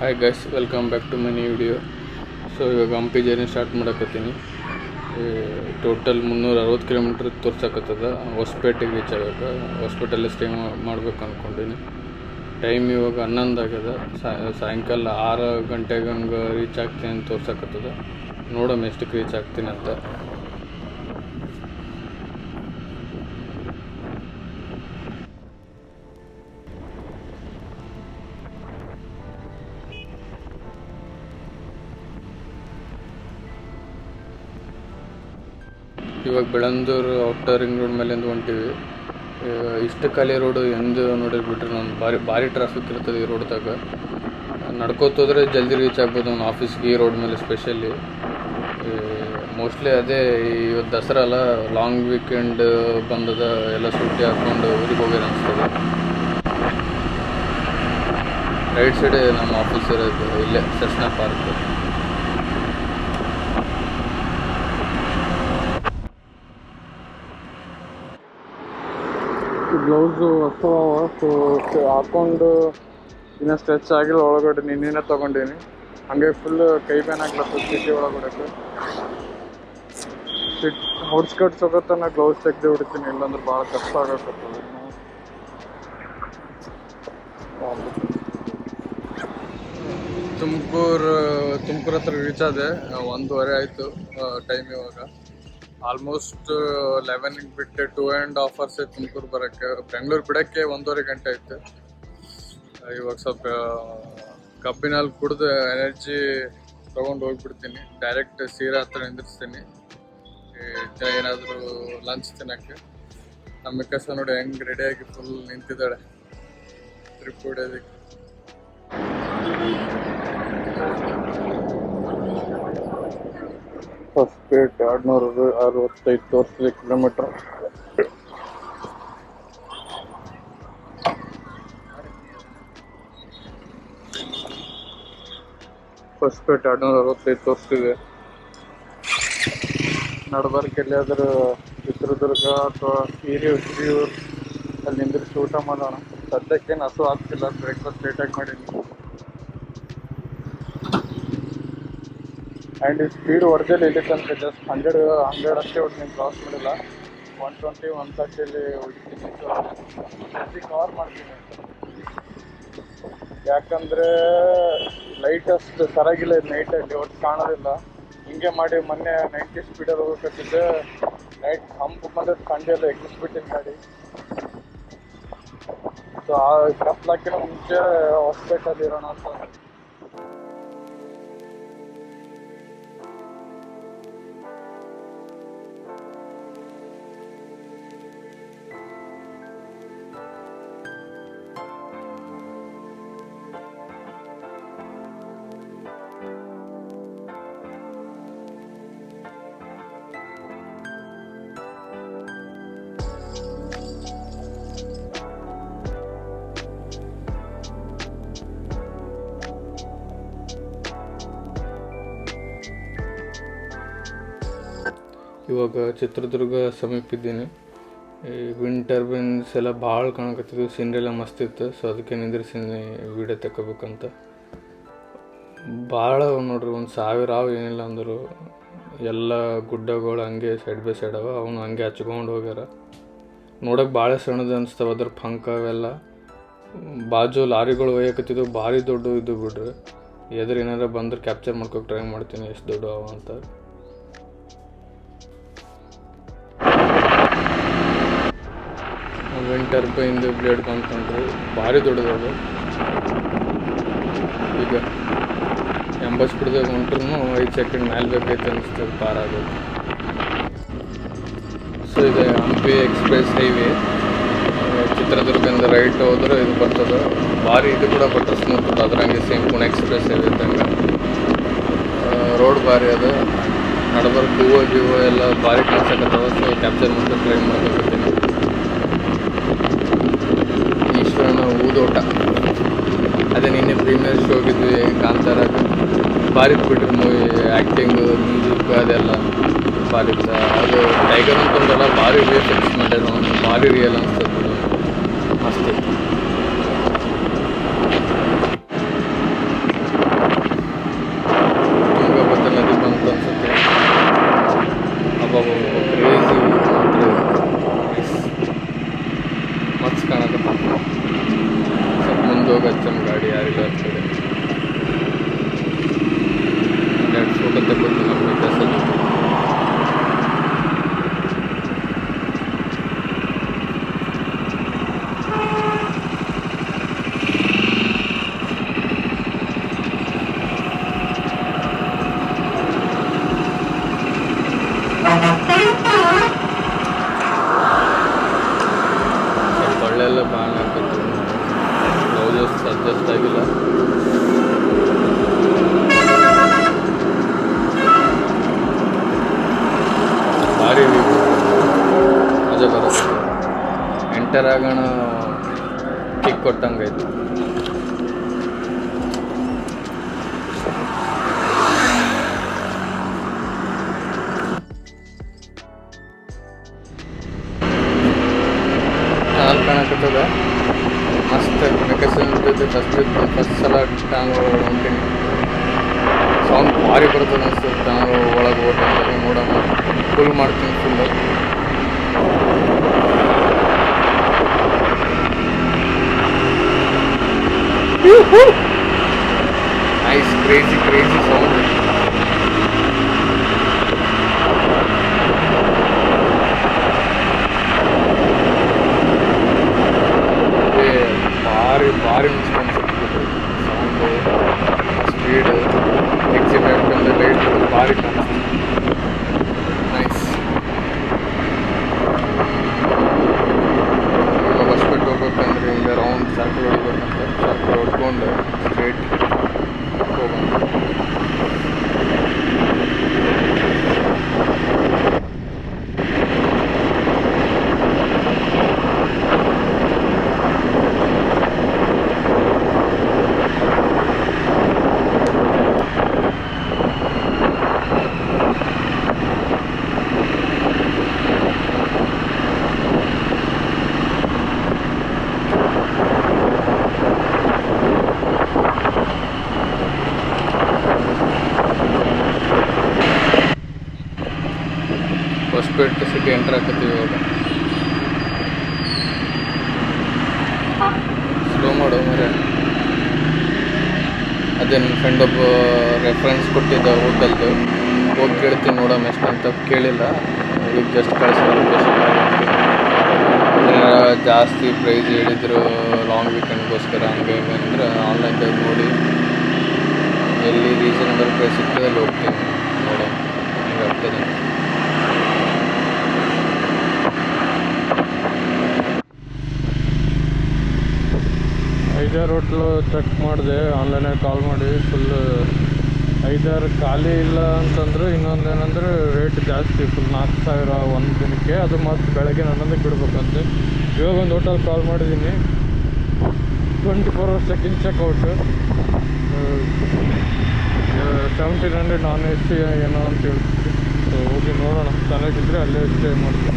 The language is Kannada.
Hi guys welcome back to my new video so ಇವಾಗ ಹಂಪಿ ಜರ್ನಿ ಸ್ಟಾರ್ಟ್ ಮಾಡಕತ್ತೀನಿ. ಟೋಟಲ್ ಮುನ್ನೂರ ಅರವತ್ತು ಕಿಲೋಮೀಟ್ರ್ ತೋರ್ಸಕತ್ತದ. ಹೊಸಪೇಟೆಗೆ ರೀಚ್ ಆಗಕ್ಕೆ. ಹೊಸಪೇಟೆಲ್ಲೇ ಸ್ಟೇ ಮಾಡ್ಬೇಕು ಅಂದ್ಕೊಂಡೀನಿ ಟೈಮ್ ಇವಾಗ ಹನ್ನೊಂದು ಆಗ್ಯದ. ಸಾಯಂಕಾಲ ಆರು ಗಂಟೆಗೆ ಹಂಗೆ ರೀಚ್ ಆಗ್ತೀನಿ ಅಂತ ತೋರ್ಸಕತ್ತದ. ನೋಡೋಣ ಎಷ್ಟಕ್ಕೆ ರೀಚ್ ಆಗ್ತೀನಿ ಅಂತ. ಇವಾಗ ಬೆಳಂದೂರು ಔಟರ್ ರಿಂಗ್ ರೋಡ್ ಮೇಲಿಂದ ಹೊಂಟಿವಿ. ಇಷ್ಟು ಖಾಲಿ ರೋಡು ಎಂದು ನೋಡಿರ್ಬಿಟ್ರೆ ನಾನು ಭಾರಿ ಭಾರಿ ಟ್ರಾಫಿಕ್ ಇರ್ತದೆ ಈ ರೋಡ್ದಾಗ ನಡ್ಕೋತ ಹೋದ್ರೆ ಜಲ್ದಿ ರೀಚ್ ಆಗ್ಬೋದು ನಮ್ಮ ಆಫೀಸ್ಗೆ ಈ ರೋಡ್ ಮೇಲೆ ಸ್ಪೆಷಲಿ ಮೋಸ್ಟ್ಲಿ ಅದೇ ಇವತ್ತು ದಸರಾ ಅಲ್ಲ ಲಾಂಗ್ ವೀಕೆಂಡ್ ಬಂದದ ಎಲ್ಲ ಸೂಟಿ ಹಾಕ್ಕೊಂಡು ಊರಿಗೆ ಹೋಗ್ಯಾರ ಅನಿಸ್ತದೆ. ರೈಟ್ ಸೈಡ್ ನಮ್ಮ ಆಫೀಸ್ ಇರೋದು ಇಲ್ಲೇ ಸಸ್ನಾ ಪಾರ್ಕ್ ಗ್ಲೌಸು ಅಷ್ಟು ಹಾಕೊಂಡು ಇನ್ನೂ ಸ್ಟ್ರೆಚ್ ಆಗಿಲ್ಲ ಒಳಗಡೆ ನಿನ್ನೆ ತೊಗೊಂಡೀನಿ. ಹಂಗೆ ಫುಲ್ ಕೈ ಬ್ಯಾನ್ ಆಗ್ಲತ್ತ ಸಿಟಿ ಒಳಗಡೆ ಸಿಟ್ ಹೊಡ್ಸ್ಕಟ್ ನಾ ಗ್ಲೌಸ್ ತೆಗ್ದು ಬಿಡ್ತೀನಿ, ಇಲ್ಲಾಂದ್ರೆ ಭಾಳ ಕಷ್ಟ ಆಗತ್ತ ತುಮಕೂರು ತುಮಕೂರು ಹತ್ರ ರೀಚ್ ಆದೆ, ಒಂದೂವರೆ ಆಯಿತು ಟೈಮ್ ಇವಾಗ. ಆಲ್ಮೋಸ್ಟ್ ಲೆವೆನ್ ಬಿಟ್ಟು ಟೂ ಆ್ಯಂಡ್ ಆಫರ್ಸ್ ಆಯ್ತು ತುಮಕೂರು ಬರೋಕ್ಕೆ. ಬೆಂಗಳೂರು ಬಿಡೋಕ್ಕೆ ಒಂದೂವರೆ ಗಂಟೆ ಇತ್ತು ಇವಾಗ ಸ್ವಲ್ಪ ಕಬ್ಬಿನಲ್ಲಿ ಕುಡಿದು ಎನರ್ಜಿ ತೊಗೊಂಡು ಹೋಗ್ಬಿಡ್ತೀನಿ. ಡೈರೆಕ್ಟ್ ಸೀರೆ ಹತ್ರ ನಿಂದಿರ್ಸ್ತೀನಿ. ಏನಾದರೂ ಲಂಚ್ ತಿನ್ನೋಕ್ಕೆ. ನಮ್ಮ ಮಿಕ್ಕಸ ನೋಡಿ ಹೆಂಗೆ ರೆಡಿಯಾಗಿ ಫುಲ್ ನಿಂತಿದ್ದಾಳೆ. ಟ್ರಿಪ್ ಹೊಡೆಯೋದಕ್ಕೆ. ಹೊಸಪೇಟೆ ಎರಡ್ನೂರ ಅರವತ್ತೈದು ತೋರಿಸ್ಲಿ ಕಿಲೋಮೀಟ್ರ್ ಹೊಸಪೇಟೆ ಎರಡ್ನೂರ ಅರವತ್ತೈದು ತೋರಿಸ್ತಿದೆ ನಡಬಾರ್ಕ್ ಎಲ್ಲಿಯಾದ್ರೂ ಚಿತ್ರದುರ್ಗ ಅಥವಾ ಹಿರಿಯ ಹಿರಿಯೂರು ಅಲ್ಲಿ ನಿಂದ್ರಿಸಿ ಊಟ ಮಾಡೋಣ. ಸದ್ಯಕ್ಕೇನು ಹಸು ಆಗ್ತಿಲ್ಲ ಬ್ರೇಕ್ಫಾಸ್ಟ್ ಲೇಟಾಗಿ ಮಾಡೀನಿ ಆ್ಯಂಡ್ ಸ್ಪೀಡ್ ಒರ್ಜಲ್ ಇಲ್ಲಿ ತನಕ ಜಸ್ಟ್ ಹಂಡ್ರೆಡ್ ಹಂಡ್ರೆಡ್ ಅಷ್ಟೇ ಹೊಟ್ಟು ನೀನು ಕ್ರಾಸ್ ಮಾಡಿಲ್ಲ ಒನ್ ಟ್ವೆಂಟಿ ಒನ್ ತರ್ಟಿಯಲ್ಲಿ ಹೊಡಿತೀನಿ ಕವರ್ ಮಾಡ್ತೀನಿ ಯಾಕಂದರೆ ಲೈಟ್ ಅಷ್ಟು ಸರಾಗಿಲ್ಲ ನೈಟಲ್ಲಿ ಒಟ್ಟು ಕಾಣೋದಿಲ್ಲ. ಹಿಂಗೆ ಮಾಡಿ ಮೊನ್ನೆ ನೈಂಟಿ ಸ್ಪೀಡಲ್ಲಿ ಹೋಗಬೇಕಿದ್ದೆ ನೈಟ್ ಹಂಪ್ ಬಂದ ಸಂಡೆಲ್ಲ ಎಗ್ಗಿಸ್ಬಿಟ್ಟಿನಿ ಗಾಡಿ. ಸೊ ಆ ಕಪ್ಲಾಕಿನ ಮುಂಚೆ ಹಾಸ್ಪಿಟಲ್ ಇರೋಣ ಅಂತ. ಇವಾಗ ಚಿತ್ರದುರ್ಗ ಸಮೀಪ ಇದ್ದೀನಿ ಈ ವಿಂಡ್ ಟರ್ಬೈನ್ಸ್ ಎಲ್ಲ ಭಾಳ ಕಾಣಕತ್ತಿದ್ವು ಸೀನ್ರಿ ಎಲ್ಲ ಮಸ್ತ್ ಇತ್ತು ಸೊ ಅದಕ್ಕೆ ನಿಂದಿರ್ಸೀನಿ ವಿಡಿಯೋ ತಗೋಬೇಕಂತ ಭಾಳ ಅವ ನೋಡ್ರಿ, ಒಂದು ಸಾವಿರ ಅವು ಏನಿಲ್ಲ ಅಂದರು. ಎಲ್ಲ ಗುಡ್ಡಗಳು ಹಂಗೆ ಸೈಡ್ ಬೈ ಸೈಡ್ ಅವ, ಅವನು ಹಂಗೆ ಹಚ್ಕೊಂಡು ಹೋಗ್ಯಾರ. ನೋಡೋಕೆ ಭಾಳ ಸಣ್ಣದು ಅನಿಸ್ತವೆ ಅದ್ರ ಪಂಕ ಅವೆಲ್ಲ. ಬಾಜು ಲಾರಿಗಳು ಒಯ್ಯಕತ್ತಿದ್ದು ಭಾರಿ ದೊಡ್ಡ ಇದು ಬಿಡ್ರಿ. ಎದುರು ಏನಾರ ಬಂದ್ರೆ ಕ್ಯಾಪ್ಚರ್ ಮಾಡ್ಕೋಕೆ ಟ್ರೈ ಮಾಡ್ತೀನಿ, ಎಷ್ಟು ದೊಡ್ಡ ಅವ ಅಂತ. ವಿಂಡ್ ಟರ್ಬೈನ್ದು ಬ್ಲೇಡ್ ಬಂದ್ಕೊಂಡ್ರು. ಭಾರಿ ದೊಡ್ಡದದು ಈಗ ಎಂಬತ್ತು ಸ್ಪೀಡ್ದಾಗ ಹೊಂಟ್ರು ಐದು ಸೆಕೆಂಡ್ ಮೇಲೆ ಬೇಕೈತೆ ಅನಿಸ್ತದೆ ಪಾರ್ ಆಗೋದು. ಸೊ ಇದು ಹಂಪಿ ಎಕ್ಸ್ಪ್ರೆಸ್ ಹೈವೇ ಚಿತ್ರದುರ್ಗದಿಂದ ರೈಟ್ ಹೋದ್ರೆ ಇದು ಬರ್ತದೆ. ಭಾರಿ ಇದು ಕೂಡ ಬರ್ತದೆ ಸ್ಮೂತ್ ಅದ್ರಂಗೆ ಸೇಮ್ ಪುಣೆ ಎಕ್ಸ್ಪ್ರೆಸ್ ಹೈವೇ ಇದ್ದಂಗೆ ರೋಡ್ ಭಾರಿ ಅದು. ನಡಬರ್ಕ್ ಹೂವು ಗಿವು ಎಲ್ಲ ಭಾರಿ ಕಾಣಿಸಕತ್ತವ. ಸೊ ಕ್ಯಾಪ್ಚರ್ ಮಾಡ್ಕೊಂಡು ಟ್ರೈ ಮಾಡ್ಕೊತೀನಿ ಹೂದೋಟ. ಅದೇ ನಿನ್ನೆ ಪ್ರೀಮಿಯರ್ ಶೋ ಹೋಗಿದ್ವಿ ಕಾಂತಾರ ಭಾರಿ ಬಿಟ್ರಿ ಮೂವಿ ಆ್ಯಕ್ಟಿಂಗು ಮ್ಯೂಸಿಕ್ ಅದೆಲ್ಲ ಭಾರಿ. ಅದು ಟೈಗರ್ ಅಂತಂದಲ್ಲ ಭಾರಿ ರಿಯಲ್ ಎಕ್ಸ್ಪೆಕ್ಟ್ ಎಕ್ಸ್ ಮಾಡ್ಯಾರ ಭಾರಿ ರಿಯಲ್ ಅನ್ಸ್ತದೆ ಬಿಡು ಮಸ್ತ್ ಕೊಳ್ಳೆಲ್ಲ ಬಾಣ ಹಾಕಿತ್ತು ಹೌದು ಅಡ್ಜಸ್ಟ್ ಆಗಿಲ್ಲ. ಭಾರಿ ಅದೇ ಬರುತ್ತೆ. ಎಂಟರ್ ಆಗೋಣ ಕಿಕ್ ಕೊಟ್ಟಂಗೆ ಕಾಣಕತ್ತದ. ಮಸ್ತ್ ವೆಕೇಶನ್ ಜೊತೆ ಫಸ್ಟ್ ಫಸ್ಟ್ ಸಲ ಟಾಂಗ್ ಹೊಂಟೀನಿ ಸಾಂಗ್ ಭಾರಿ ಬರ್ತದೆ ಅನಿಸ್ತದೆ ನಾನು ಒಳಗೆ ಹೋಗಿ ನೋಡೋಣ ಫುಲ್ ಮಾಡ್ತೀನಿ full nice crazy crazy sound ಭಾರಿ ಭಾರಿ ಮಿಸ್ ಸೌಂಡು ಸ್ಪೀಡ್ ಎಕ್ಸಿಮೆಂಟ್ ಒಂದು ಲೈಟ್ ಭಾರಿ ಕಾಣಿಸ್ತು ನೈಸ್ ಇವಾಗ ಹೊಸ್ಪೇಟೆ ಹೋಗ್ಬೇಕಂದ್ರೆ ಹಿಂಗೆ ರೌಂಡ್ ಸರ್ಕಲ್ ಹೊಡಿಬೇಕಂತ ಸರ್ಕಲ್ ಹೊಡ್ಕೊಂಡು ಸ್ಟ್ರೇಟ್ ಹೋಗೋಣ ಹೊಸಪೇಟೆ ಸಿಟಿ ಎಂಟರ್ ಹಾಕತ್ತೀವಿ ಇವಾಗ. ಸ್ಲೋ ಮಾಡು ಮರೆ ಅದೇ ನನ್ನ ಫ್ರೆಂಡ್ ಒಬ್ಬ ರೆಫರೆನ್ಸ್ ಕೊಟ್ಟಿದ್ದ ಹೋಟೆಲ್ದು ಹೋಗಿ ಕೇಳ್ತೀನಿ ನೋಡೋಣ ಅಂತ ಕೇಳಿಲ್ಲ. ಈಗ ಜಸ್ಟ್ ಕಳಿಸೋ ಲೊಕೇಶನ್ ಜಾಸ್ತಿ ಪ್ರೈಸ್ ಹೇಳಿದ್ರು ಲಾಂಗ್ ವೀಕೆಂಡ್ಗೋಸ್ಕರ ಹಂಗೆ ಹಿಂಗೆ ಅಂದ್ರೆ ಆನ್ಲೈನ್ದಾಗ ನೋಡಿ. ಎಲ್ಲಿ ರೀಸನಬಲ್ ಪ್ರೈಸ್ ಸಿಗ್ತದೆ ಅಲ್ಲಿ ಹೋಗ್ತೀನಿ ನೋಡೋಣ ಹಿಂಗೆ ಆಗ್ತದೆ ಐದಾರು ಹೋಟ್ಲು ಚೆಕ್ ಮಾಡಿದೆ ಆನ್ಲೈನಾಗ ಕಾಲ್ ಮಾಡಿ ಫುಲ್ ಐದಾರು ಖಾಲಿ ಇಲ್ಲ ಅಂತಂದ್ರೆ ಇನ್ನೊಂದು ಏನಂದ್ರೆ ರೇಟ್ ಜಾಸ್ತಿ ಫುಲ್ ನಾಲ್ಕು ಸಾವಿರ ಒಂದು ದಿನಕ್ಕೆ. ಅದು ಮತ್ತು ಬೆಳಗ್ಗೆ ಹನ್ನೊಂದಕ್ಕೆ ಬಿಡ್ಬೇಕಂತೆ. ಇವಾಗ ಒಂದು ಹೋಟೆಲ್ ಕಾಲ್ ಮಾಡಿದ್ದೀನಿ twenty four hours check in checkout seventeen hundred non A C ಏನೋ ಅಂತ ಹೇಳ್ತಿದ್ದೆ ಸೊ ಹೋಗಿ ನೋಡೋಣ. ಚೆನ್ನಾಗಿದ್ದರೆ ಅಲ್ಲೇ ಸ್ಟೇ ಮಾಡ್ತೀನಿ.